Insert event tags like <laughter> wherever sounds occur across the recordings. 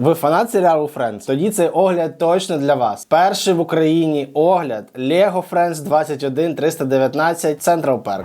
Ви фанат серіалу Friends? Тоді цей огляд точно для вас. Перший в Україні огляд Lego Friends 21 319 Central Park.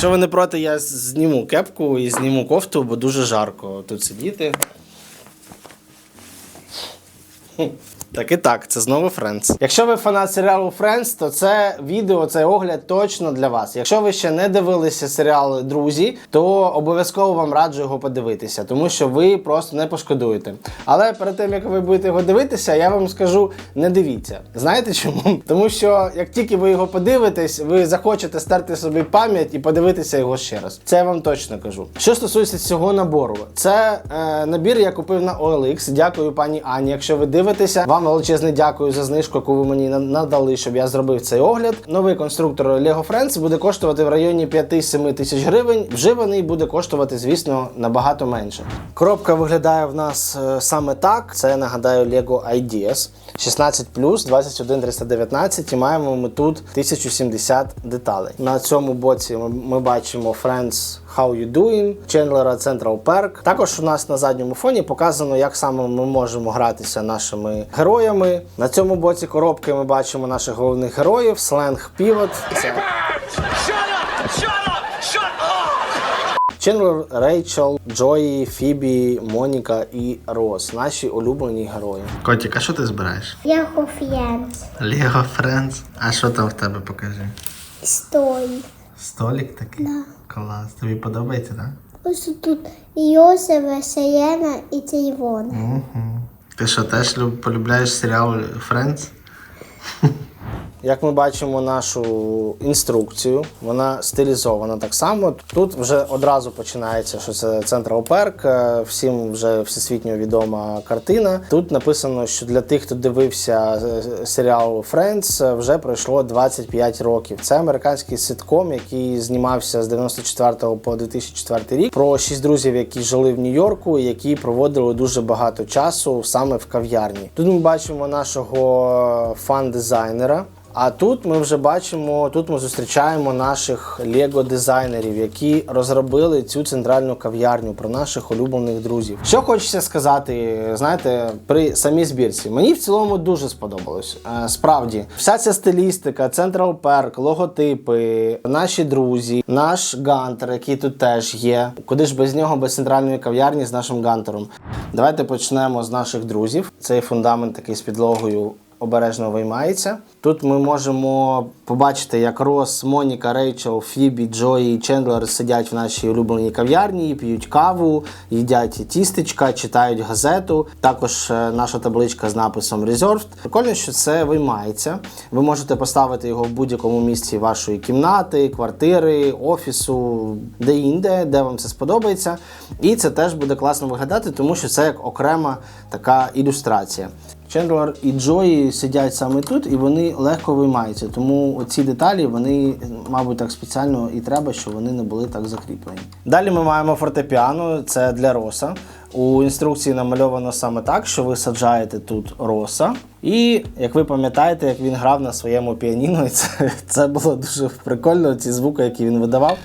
Якщо ви не проти, я зніму кепку і зніму кофту, бо дуже жарко тут сидіти. Так і так, це знову Friends. Якщо ви фанат серіалу Friends, то це відео, цей огляд точно для вас. Якщо ви ще не дивилися серіал Друзі, то обов'язково вам раджу його подивитися, тому що ви просто не пошкодуєте. Але перед тим як ви будете його дивитися, я вам скажу: не дивіться. Знаєте чому? <laughs> Тому що як тільки ви його подивитесь, ви захочете стерти собі пам'ять і подивитися його ще раз. Це я вам точно кажу. Що стосується цього набору, це е, набір я купив на OLX. Дякую пані Ані. Якщо ви дивитеся, вам величезне дякую за знижку, яку ви мені надали, щоб я зробив цей огляд. Новий конструктор Lego Friends буде коштувати в районі 5-7 тисяч гривень. Вживаний буде коштувати, звісно, набагато менше. Коробка виглядає в нас е, саме так. Це нагадаю Lego Ideas 16 21 і маємо ми тут 1070 деталей. На цьому боці ми бачимо Friends How You Doing, Чендлера Central Park. Також у нас на задньому фоні показано, як саме ми можемо гратися нашими героями. На цьому боці коробки ми бачимо наших головних героїв, сленг up! Чендлер, Рейчел, Джої, Фібі, Моніка і Рос. Наші улюблені герої. Котік, а що ти збираєш? Я кофієнт. Lego Friends. А що там в тебе покажи? Стой. Столик такий? Да. Клас. Тобі подобається, так? Ось тут Йосиф, Сиєна і Цейвон. Угу. Ти що, теж люб- полюбляєш серіал Friends? Як ми бачимо нашу інструкцію, вона стилізована так само. Тут вже одразу починається, що це Park, е, всім вже всесвітньо відома картина. Тут написано, що для тих, хто дивився е, серіал е, вже пройшло 25 років. Це американський ситком, який знімався з 94 по 2004 рік. Про шість друзів, які жили в Нью-Йорку, які проводили дуже багато часу саме в кав'ярні. Тут ми бачимо нашого фан-дизайнера. А тут ми вже бачимо, тут ми зустрічаємо наших лего-дизайнерів, які розробили цю центральну кав'ярню про наших улюблених друзів. Що хочеться сказати, знаєте, при самій збірці. Мені в цілому дуже сподобалось. Е, Справді, вся ця стилістика, Central Park, логотипи, наші друзі, наш гантер, який тут теж є. Куди ж без нього, без центральної кав'ярні з нашим гантером. Давайте почнемо з наших друзів. Цей фундамент такий з підлогою обережно виймається. Тут ми можемо побачити, як Рос, Моніка, Рейчел, Фібі, Джої і Чендлер сидять в нашій улюбленій кав'ярні, п'ють каву, їдять тістечка, читають газету. Також е, наша табличка з написом Reserved. Прикольно, що це виймається. Ви можете поставити його в будь-якому місці вашої кімнати, квартири, офісу, де-інде, де вам це сподобається. І це теж буде класно виглядати, тому що це як окрема така ілюстрація. Чендлер і Джої сидять саме тут, і вони легко виймаються. Тому ці деталі вони, мабуть, так спеціально і треба, щоб вони не були так закріплені. Далі ми маємо фортепіано, це для роса. У інструкції намальовано саме так, що ви саджаєте тут роса. І як ви пам'ятаєте, як він грав на своєму піаніно, і це, це було дуже прикольно, ці звуки, які він видавав.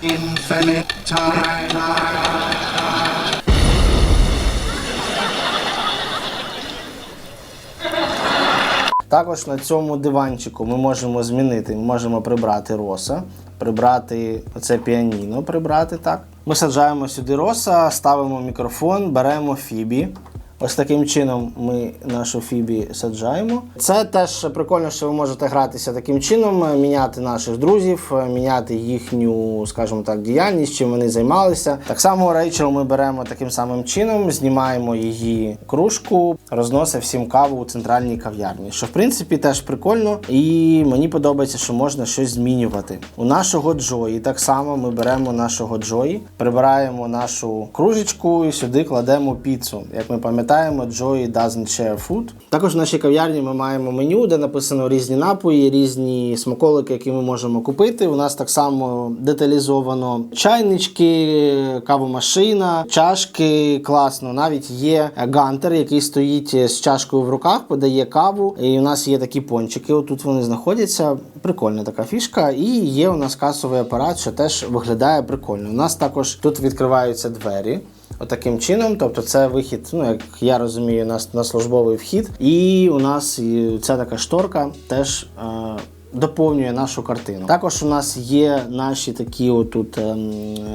Також на цьому диванчику ми можемо змінити, ми можемо прибрати роса, прибрати оце піаніно, прибрати так. Ми саджаємо сюди роса, ставимо мікрофон, беремо фібі. Ось таким чином ми нашу фібі саджаємо. Це теж прикольно, що ви можете гратися таким чином, е, міняти наших друзів, е, міняти їхню, скажімо так, діяльність, чим вони займалися. Так само Рейчел ми беремо таким самим чином, знімаємо її кружку, розносить всім каву у центральній кав'ярні. Що в принципі теж прикольно, і мені подобається, що можна щось змінювати. У нашого Джої так само ми беремо нашого Джої, прибираємо нашу кружечку і сюди кладемо піцу. Як ми пам'ятаємо, Joey doesn't share food. Також в нашій кав'ярні ми маємо меню, де написано різні напої, різні смаколики, які ми можемо купити. У нас так само деталізовано чайнички, кавомашина, чашки. Класно. Навіть є гантер, який стоїть з чашкою в руках, подає каву. І у нас є такі пончики. Отут вони знаходяться. Прикольна така фішка. І є у нас касовий апарат, що теж виглядає прикольно. У нас також тут відкриваються двері. Отаким чином, тобто це вихід, ну як я розумію, на, на службовий вхід. І у нас ця така шторка теж е, доповнює нашу картину. Також у нас є наші такі отут ем,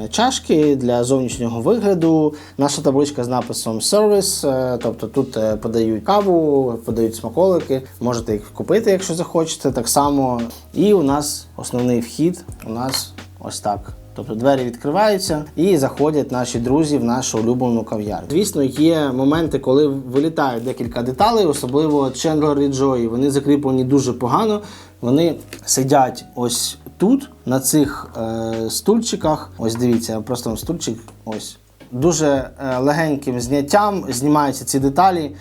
чашки для зовнішнього вигляду. Наша табличка з написом е, тобто тут е, подають каву, подають смаколики. Можете їх купити, якщо захочете. Так само. І у нас основний вхід у нас ось так. Тобто двері відкриваються і заходять наші друзі в нашу улюблену кав'ярню. Звісно, є моменти, коли вилітають декілька деталей, особливо Чендлер і Джої. Вони закріплені дуже погано. Вони сидять ось тут, на цих е, стульчиках. Ось дивіться, просто стульчик. Ось дуже е, легеньким зняттям знімаються ці деталі.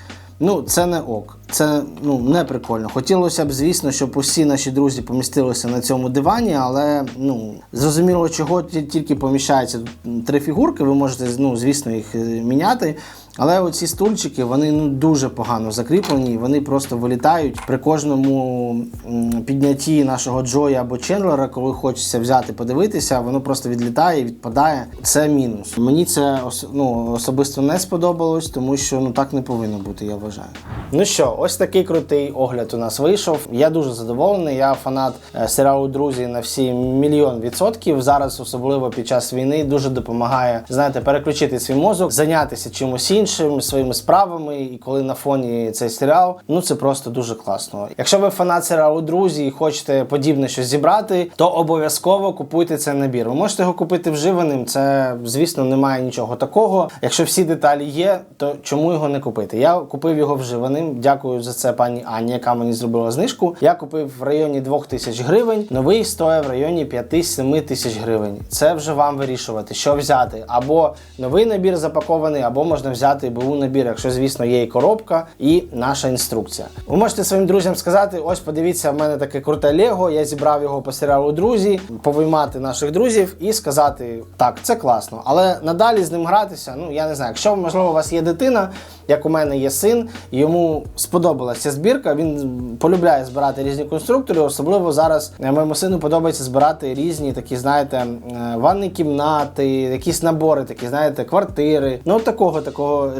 Ну, це не ок. Це ну не прикольно. Хотілося б, звісно, щоб усі наші друзі помістилися на цьому дивані, але ну зрозуміло, чого ті- тільки поміщається три фігурки. Ви можете ну, звісно, їх е, міняти. Але оці стульчики вони ну дуже погано закріплені. Вони просто вилітають при кожному піднятті нашого Джоя або Чендлера, коли хочеться взяти, подивитися, воно просто відлітає, відпадає. Це мінус. Мені це ну, особисто не сподобалось, тому що ну так не повинно бути, я вважаю. Ну що, ось такий крутий огляд у нас вийшов. Я дуже задоволений. Я фанат е, серіалу Друзі на всі мільйон відсотків. Зараз, особливо під час війни, дуже допомагає знаєте, переключити свій мозок, зайнятися чимось іншим, своїми справами. І коли на фоні цей серіал, ну це просто дуже класно. Якщо ви фанат серіалу Друзі і хочете подібне щось зібрати, то обов'язково купуйте цей набір. Ви можете його купити вживаним. Це звісно немає нічого такого. Якщо всі деталі є, то чому його не купити? Я купив його вживаним. Дякую за це пані Ані, яка мені зробила знижку. Я купив в районі 2000 гривень. Новий стоїть в районі 5-7 тисяч гривень. Це вже вам вирішувати, що взяти. Або новий набір запакований, або можна взяти БУ набір, якщо, звісно, є і коробка, і наша інструкція. Ви можете своїм друзям сказати: ось подивіться, в мене таке круте Лего. Я зібрав його по серіалу Друзі, повиймати наших друзів і сказати: так, це класно. Але надалі з ним гратися, ну я не знаю, якщо можливо у вас є дитина, як у мене є син, йому сподобалася збірка. Він полюбляє збирати різні конструктори. Особливо зараз е, моєму сину подобається збирати різні такі, знаєте, е, ванні кімнати, якісь набори, такі, знаєте, квартири. Ну, от такого,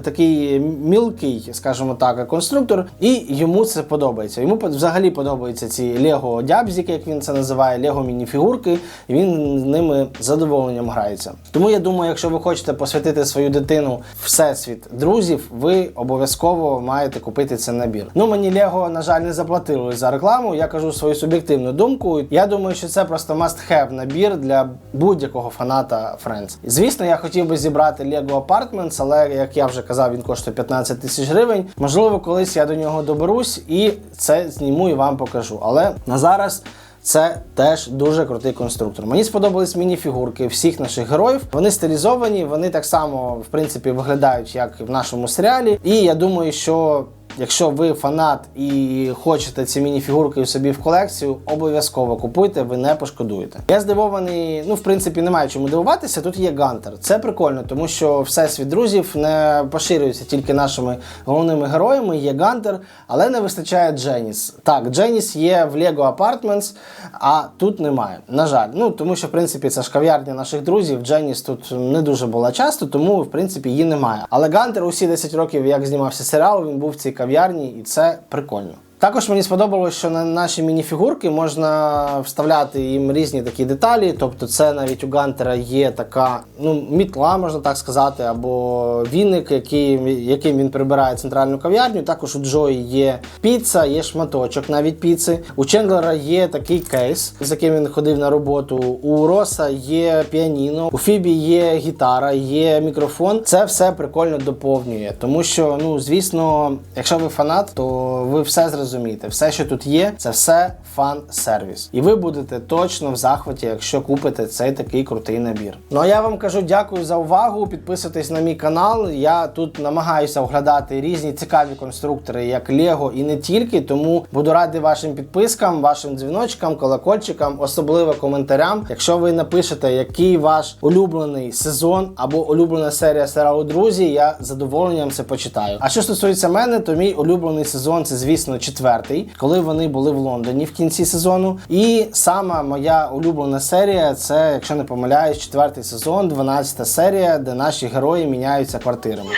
такий мілкий, скажімо так, конструктор. І йому це подобається. Йому взагалі подобаються ці Лего дябзіки, як він це називає, Лего мініфігурки. І він ними з задоволенням грається. Тому я думаю, якщо ви хочете посвятити свою дитину всесвіт друзів, ви обов'язково маєте купити цей набір. Ну мені Лего, на жаль, не заплатили за рекламу. Я кажу свою суб'єктивну думку. Я думаю, що це просто must-have набір для будь-якого фаната Friends. Звісно, я хотів би зібрати Lego Apartments, але як я вже казав, він коштує 15 тисяч гривень. Можливо, колись я до нього доберусь і це зніму і вам покажу. Але на зараз. Це теж дуже крутий конструктор. Мені сподобались мініфігурки всіх наших героїв. Вони стилізовані, вони так само, в принципі, виглядають як в нашому серіалі. І я думаю, що якщо ви фанат і хочете ці мініфігурки собі в колекцію, обов'язково купуйте, ви не пошкодуєте. Я здивований, ну в принципі, немає чому дивуватися. Тут є Гантер. Це прикольно, тому що всесвіт друзів не поширюється тільки нашими головними героями. Є Гантер, але не вистачає Дженіс. Так, Дженіс є в Lego Apartments, а тут немає. На жаль, ну тому що в принципі це ж кав'ярня наших друзів. Дженіс тут не дуже була часто, тому в принципі її немає. Але Гантер усі 10 років, як знімався серіал, він був в кав'ярні, і це прикольно. Також мені сподобалось, що на наші мініфігурки можна вставляти їм різні такі деталі. Тобто, це навіть у Гантера є така ну, мітла, можна так сказати, або віник, який, яким він прибирає центральну кав'ярню. Також у Джої є піца, є шматочок навіть піци. У Чендлера є такий кейс, з яким він ходив на роботу. У Роса є піаніно, у Фібі є гітара, є мікрофон. Це все прикольно доповнює. Тому що, ну звісно, якщо ви фанат, то ви все зрозумієте. Все, що тут є, це все фан-сервіс. І ви будете точно в захваті, якщо купите цей такий крутий набір. Ну а я вам кажу дякую за увагу. Підписуйтесь на мій канал. Я тут намагаюся оглядати різні цікаві конструктори, як Лего і не тільки. Тому буду радий вашим підпискам, вашим дзвіночкам, колокольчикам, особливо коментарям. Якщо ви напишете, який ваш улюблений сезон або улюблена серія серіалу Друзі, я з задоволенням це почитаю. А що стосується мене, то мій улюблений сезон це, звісно, четвертий, коли вони були в Лондоні в кінці сезону. І сама моя улюблена серія це, якщо не помиляюсь, четвертий сезон, 12 серія, де наші герої міняються квартирами.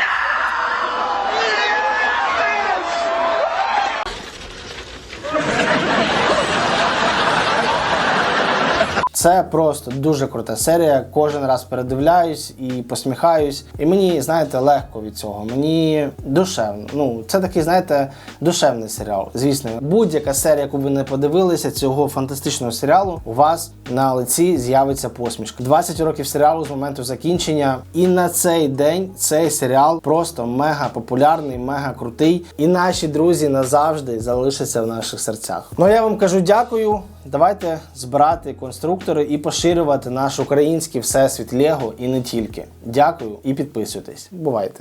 Це просто дуже крута серія. Кожен раз передивляюсь і посміхаюсь. І мені, знаєте, легко від цього. Мені душевно. Ну, це такий, знаєте, душевний серіал. Звісно, будь-яка серія, яку ви не подивилися, цього фантастичного серіалу, у вас на лиці з'явиться посмішка. 20 років серіалу з моменту закінчення. І на цей день цей серіал просто мега популярний, мега крутий. І наші друзі назавжди залишаться в наших серцях. Ну а я вам кажу дякую. Давайте збирати конструктори і поширювати наш український всесвіт Лего і не тільки. Дякую і підписуйтесь. Бувайте!